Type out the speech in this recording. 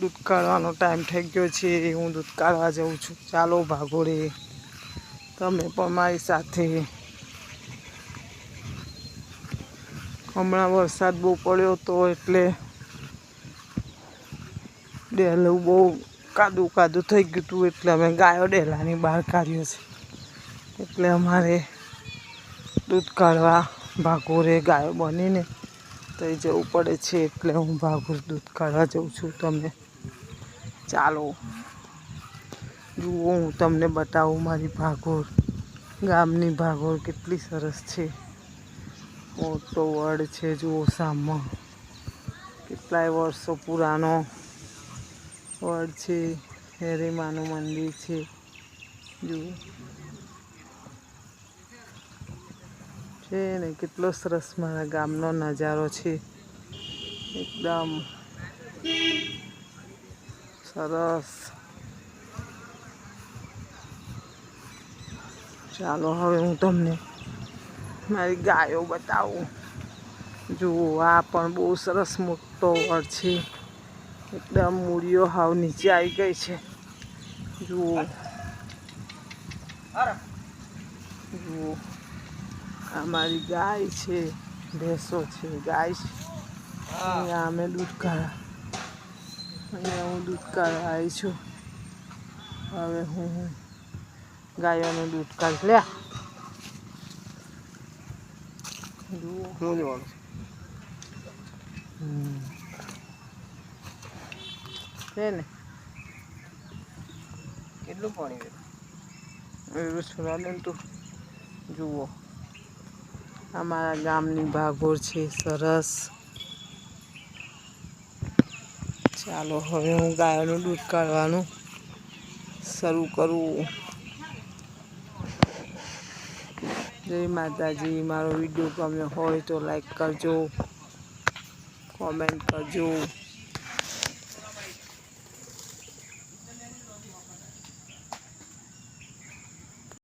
દૂધ કાઢવાનો ટાઈમ થઈ ગયો છે, હું દૂધ કાઢવા જાઉં છું. ચાલો ભાગોળે. તમે પણ મારી સાથે. હમણાં વરસાદ બહુ પડ્યો તો એટલે ડેલું બહુ કાદું કાદું થઈ ગયું હતું એટલે અમે ગાયો ડેલાની બહાર કાઢ્યો છે. એટલે અમારે દૂધ કાઢવા ભાગોરે ગાયો બનીને થઈ જવું પડે છે એટલે હું ભાગોર દૂધ કાઢવા જાઉં છું. તમે ચાલો. જુઓ, હું તમને બતાવું મારી ભાગોર ગામની ભાગોર કેટલી સરસ છે. મોટો વડ છે, જુઓ, સામમાં. કેટલાય વર્ષો પુરાનો વડ છે, હેરીમાનું મંદિર છે. જુઓ. છે ને, કેટલો સરસ મારા ગામનો નજારો છે. એકદમ સરસ ચાલો હવે હું તમને મારી ગાયો બતાવું જુઓ આ પણ બહુ સરસ મોટો વડ છે એકદમ મૂળીઓ હાવ નીચે આવી ગઈ છે જુઓ જુઓ આ મારી ગાય છે ભેંસો છે ગાય છે અમે દૂધ કાઢા અહીંયા હું દૂધ કાઢવા આવી છું. હવે હું ગાયોનું દૂધ કાઢ લે જુઓ. છે. ને? કેટલું પાણી એવું સુરાદન તું. જુઓ. અમારા ગામની ભાગોળ છે સરસ. ચાલો, હવે હું ગાયોનું દૂધ કાઢવાનું શરૂ કરું. જય માતાજી, મારો વીડિયો ગમ્યો હોય તો લાઈક કરજો કોમેન્ટ કરજો.